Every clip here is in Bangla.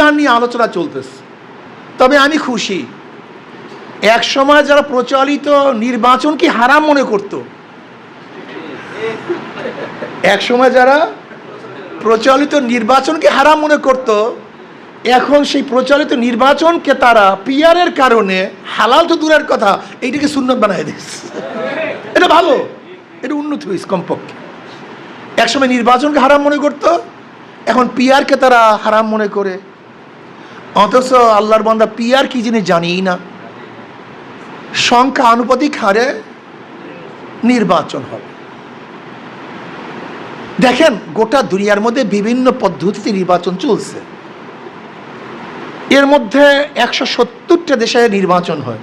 পিয়ার নিয়ে আলোচনা চলতেছে। তবে আমি খুশি। এক সময় যারা প্রচলিত নির্বাচনকে হারাম মনে করত, এক সময় যারা প্রচলিত নির্বাচনকে হারাম মনে করত, এখন সেই প্রচলিত নির্বাচনকে তারা পিয়ারের কারণে হালাল তো দূরের কথা, এইটাকে সুন্নত বানায় দিচ্ছে এটা ভালো। এটা উন্নতি হয়েছে কমপক্ষে। একসময় নির্বাচনকে হারাম মনে করত, এখন পিয়ারকে তারা হারাম মনে করে। অথচ আল্লাহর বান্দা পিয়ার কি জিনিস জানিই না। সংখ্যা আনুপাতিক হারে নির্বাচন হবে। দেখেন, গোটা দুনিয়ার মধ্যে বিভিন্ন পদ্ধতিতে নির্বাচন চলছে। এর মধ্যে একশো সত্তরটা দেশে নির্বাচন হয়।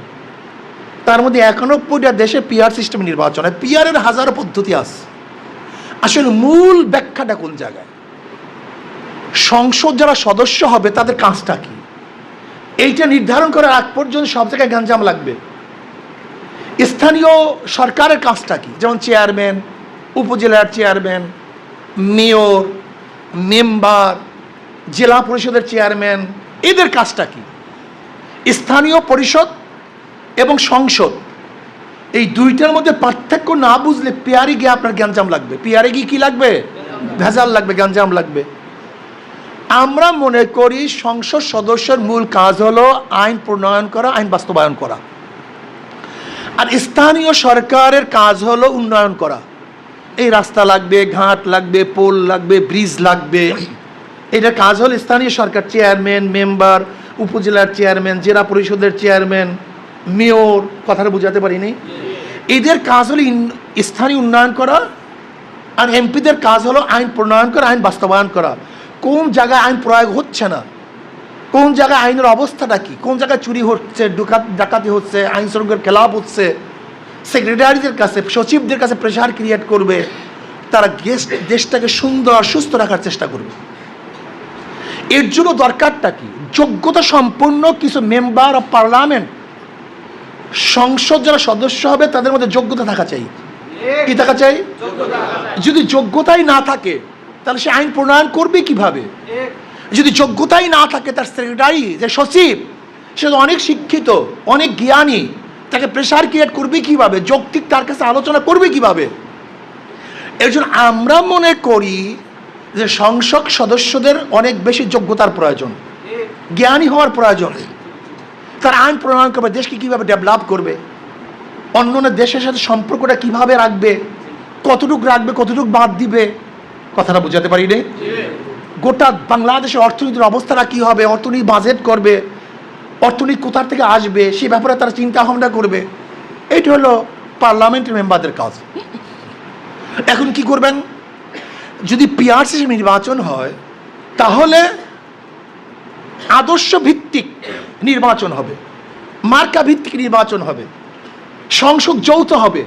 তার মধ্যে একানব্বইটা দেশে পিয়ার সিস্টেম নির্বাচন হয়। পিয়ারের হাজারো পদ্ধতি আছে। আসলে মূল ব্যাখ্যাটা কোন জায়গায়? সংসদ যারা সদস্য হবে, তাদের কাজটা কি? এইটা নির্ধারণ করার আগ পর্যন্ত সব জায়গায় গাঞ্জাম লাগবে। স্থানীয় সরকারের কাজটা কি? যেমন চেয়ারম্যান, উপজেলার চেয়ারম্যান, মেয়র, মেম্বার, জেলা পরিষদের চেয়ারম্যান, এদের কাজটা কি? স্থানীয় পরিষদ এবং সংসদ, এই দুইটার মধ্যে পার্থক্য না বুঝলে পেয়ারে গিয়ে আপনার গ্যাঞ্জাম লাগবে। পেয়ারে গিয়ে কী লাগবে? ভেজাল লাগবে, গ্যাঞ্জাম লাগবে। আমরা মনে করি সংসদ সদস্যের মূল কাজ হলো আইন প্রণয়ন করা, আইন বাস্তবায়ন করা। আর স্থানীয় সরকারের কাজ হলো উন্নয়ন করা। এই রাস্তা লাগবে, ঘাট লাগবে, পোল লাগবে, ব্রিজ লাগবে। এটার কাজ হলো স্থানীয় সরকার, চেয়ারম্যান, মেম্বার, উপজেলার চেয়ারম্যান, জেলা পরিষদের চেয়ারম্যান, মেয়র, কথাটা বুঝাতে পারিনি। এদের কাজ হলো স্থানীয় উন্নয়ন করা, আর এমপিদের কাজ হলো আইন প্রণয়ন করা, আইন বাস্তবায়ন করা। কোন জায়গায় আইন প্রয়োগ হচ্ছে না? কোন জায়গায় আইনের অবস্থাটা কি? কোন জায়গায় চুরি হচ্ছে ডুকাত ডাকাতি হচ্ছে আইন শৃঙ্খলার খেলাপ হচ্ছে? সেক্রেটারিদের কাছে সচিবদের কাছে প্রেশার ক্রিয়েট করবে? তারা গেস্ট দেশটাকে সুন্দর আর সুস্থ রাখার চেষ্টা করবে। এর জন্য দরকারটা কি? যোগ্যতা সম্পন্ন কিছু মেম্বার অফ পার্লামেন্ট সংসদ যারা সদস্য হবে তাদের মধ্যে যোগ্যতা থাকা চাই। কি থাকা চাই? যদি যোগ্যতাই না থাকে তাহলে সে আইন প্রণয়ন করবে কীভাবে? যদি যোগ্যতাই না থাকে তার সেক্রেটারি যে সচিব সে তো অনেক শিক্ষিত অনেক জ্ঞানী তাকে প্রেশার ক্রিয়েট করবে কীভাবে? যৌক্তিক তার কাছে আলোচনা করবে কীভাবে? এর জন্য আমরা মনে করি যে সংসদ সদস্যদের অনেক বেশি যোগ্যতার প্রয়োজন। জ্ঞানী হওয়ার প্রয়োজন। তার আইন প্রণয়ন করবে দেশকে কীভাবে ডেভেলপ করবে? অন্য অন্য দেশের সাথে সম্পর্কটা কীভাবে রাখবে? কতটুক রাখবে কতটুক বাদ দিবে? কথাটা বোঝাতে পারি রে গোটা বাংলাদেশের অর্থনীতির অবস্থাটা কী হবে? অর্থনীতি বাজেট করবে। অর্থনীতি কোথার থেকে আসবে? সে ব্যাপারে তারা চিন্তা ভাবনা করবে। এইটা হলো পার্লামেন্টের মেম্বারদের কাজ। এখন কি করবেন? যদি পিআরসি নির্বাচন হয়, তাহলে আদর্শ ভিত্তিক নির্বাচন হবে। মার্কা ভিত্তিক নির্বাচন হবে। সংসদ যৌথ হবে।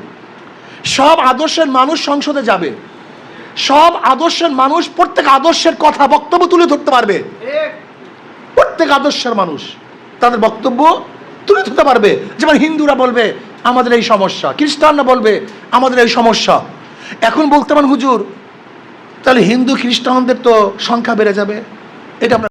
সব আদর্শের মানুষ সংসদে যাবে। সব আদর্শের মানুষ প্রত্যেক আদর্শের কথা বক্তব্য তুলে ধরতে পারবে। প্রত্যেক আদর্শের মানুষ তাদের বক্তব্য তুলে ধরতে পারবে। যেমন হিন্দুরা বলবে, আমাদের এই সমস্যা। খ্রিস্টানরা বলবে, আমাদের এই সমস্যা। এখন বলতে পারেন, হুজুর, তাহলে হিন্দু খ্রিস্টানদের তো সংখ্যা বেড়ে যাবে। এটা আমরা